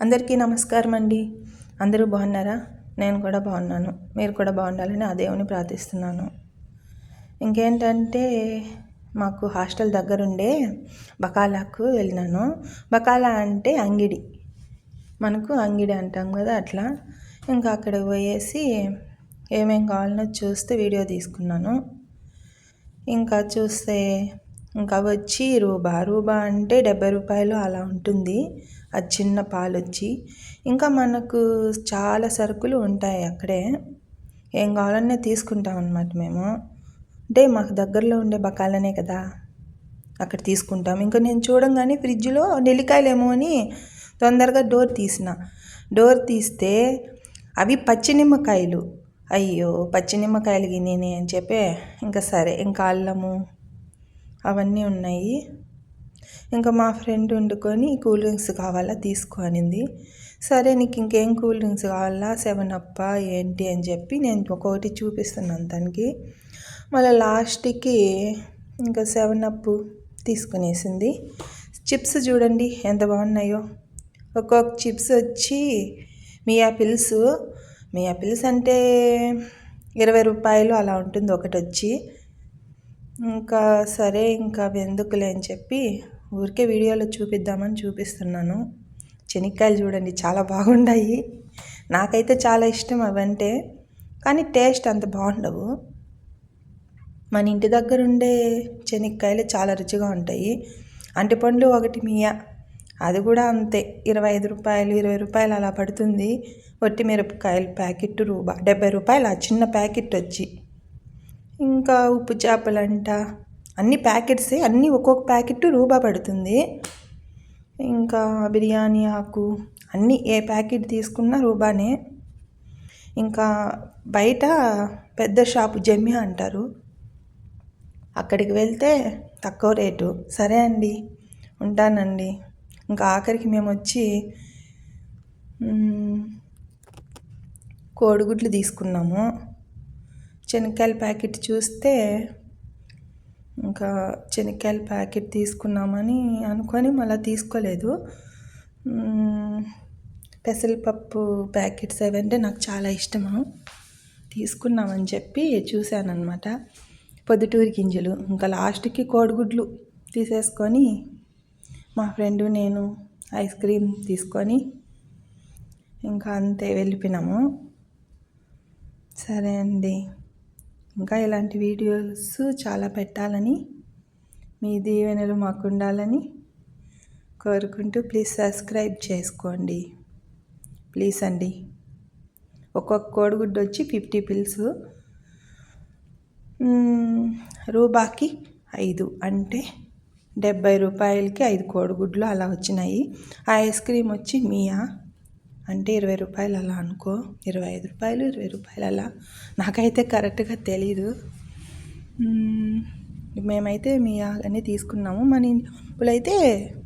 అందరికీ నమస్కారం అండి. అందరూ బాగున్నారా? నేను కూడా బాగున్నాను. మీరు కూడా బాగుండాలని ఆ దేవుని ప్రార్థిస్తున్నాను. ఇంకేంటంటే మాకు హాస్టల్ దగ్గరుండే బకాలాకు వెళ్ళినాను. బకాలా అంటే అంగిడి. మనకు అంగిడి అంటాం కదా అట్లా. ఇంకా అక్కడ పోయేసి ఏమేం కావాలనో చూస్తే వీడియో తీసుకున్నాను. ఇంకా చూస్తే ఇంకా వచ్చి రూబా రూబా అంటే డెబ్బై రూపాయలు అలా ఉంటుంది. అది చిన్న పాలు వచ్చి ఇంకా మనకు చాలా సరుకులు ఉంటాయి అక్కడే. ఏం కావాలన్నా తీసుకుంటాం అనమాట మేము. అంటే మాకు దగ్గరలో ఉండే బకాలనే కదా. అక్కడ తీసుకుంటాం. ఇంకా నేను చూడంగానే ఫ్రిడ్జ్లో నెల్లికాయలేమో అని తొందరగా డోర్ తీసిన. డోర్ తీస్తే అవి పచ్చి నిమ్మకాయలు అయ్యో పచ్చి నిమ్మకాయలు గిన్నె అని చెప్పే. ఇంకా సరే ఇంకా అల్లము అవన్నీ ఉన్నాయి. ఇంకా మా ఫ్రెండ్ వండుకొని కూల్ డ్రింక్స్ కావాలా తీసుకో అనింది. సరే నీకు ఇంకేం కూల్ డ్రింక్స్ కావాలా? సెవెన్ అప్ప ఏంటి అని చెప్పి నేను ఒక్కొక్కటి చూపిస్తున్నాను తనకి. మళ్ళీ లాస్ట్కి ఇంకా సెవెన్ అప్ తీసుకునేసింది. చిప్స్ చూడండి ఎంత బాగున్నాయో. ఒక్కొక్క చిప్స్ వచ్చి మీ పిల్స్. మీ పిల్స్ అంటే ఇరవై రూపాయలు అలా ఉంటుంది ఒకటి వచ్చి. ఇంకా సరే ఇంకా ఎందుకులే అని చెప్పి ఊరికే వీడియోలో చూపిద్దామని చూపిస్తున్నాను. శనక్కాయలు చూడండి చాలా బాగుండాయి. నాకైతే చాలా ఇష్టం అవంటే కానీ టేస్ట్ అంత బాగుండవు. మన ఇంటి దగ్గర ఉండే శనక్కాయలు చాలా రుచిగా ఉంటాయి. అంటిపండ్లు ఒకటి మియా అది కూడా అంతే. ఇరవై ఐదు రూపాయలు ఇరవై రూపాయలు అలా పడుతుంది. వట్టి మిరపకాయలు ప్యాకెట్ రూబా డెబ్బై రూపాయలు ఆ చిన్న ప్యాకెట్ వచ్చి. ఇంకా ఉప్పు చేపలంట. అన్ని ప్యాకెట్సే అన్నీ ఒక్కొక్క ప్యాకెట్ రూబా పడుతుంది. ఇంకా బిర్యానీ ఆకు అన్నీ ఏ ప్యాకెట్ తీసుకున్నా రూబానే. ఇంకా బయట పెద్ద షాపు జమ్యా అంటారు. అక్కడికి వెళ్తే తక్కువ రేటు. సరే అండి ఉంటానండి. ఇంకా ఆఖరికి మేము వచ్చి కోడిగుడ్లు తీసుకున్నాము. శనక్కాయల ప్యాకెట్ చూస్తే ఇంకా శనక్కాయల ప్యాకెట్ తీసుకున్నామని అనుకొని మళ్ళీ తీసుకోలేదు. పెసరపప్పు ప్యాకెట్స్ అవి అంటే నాకు చాలా ఇష్టము. తీసుకున్నామని చెప్పి చూశానమాట పొద్దుటూరి గింజలు ఇంకా లాస్ట్కి కోడిగుడ్లు తీసేసుకొని మా ఫ్రెండ్ నేను ఐస్ క్రీమ్ తీసుకొని ఇంకా అంతే వెళ్ళిపోయినాము. సరే అండి. ఇంకా ఇలాంటి వీడియోస్ చాలా పెట్టాలని మీ దీవెనలు మాకు ఉండాలని కోరుకుంటూ ప్లీజ్ సబ్స్క్రైబ్ చేసుకోండి. ప్లీజ్ అండి. ఒక్కొక్క కోడిగుడ్డు వచ్చి ఫిఫ్టీ పిల్స్. రూబాకి ఐదు అంటే డెబ్బై రూపాయలకి ఐదు కోడిగుడ్లు అలా వచ్చినాయి. ఆ ఐస్ క్రీమ్ వచ్చి మియా. అంటే ఇరవై రూపాయలు అలా అనుకో ఇరవై ఐదు రూపాయలు ఇరవై రూపాయలు అలా. నాకైతే కరెక్ట్గా తెలీదు. మేమైతే మీ అన్నీ తీసుకున్నాము. మన ఇప్పుడైతే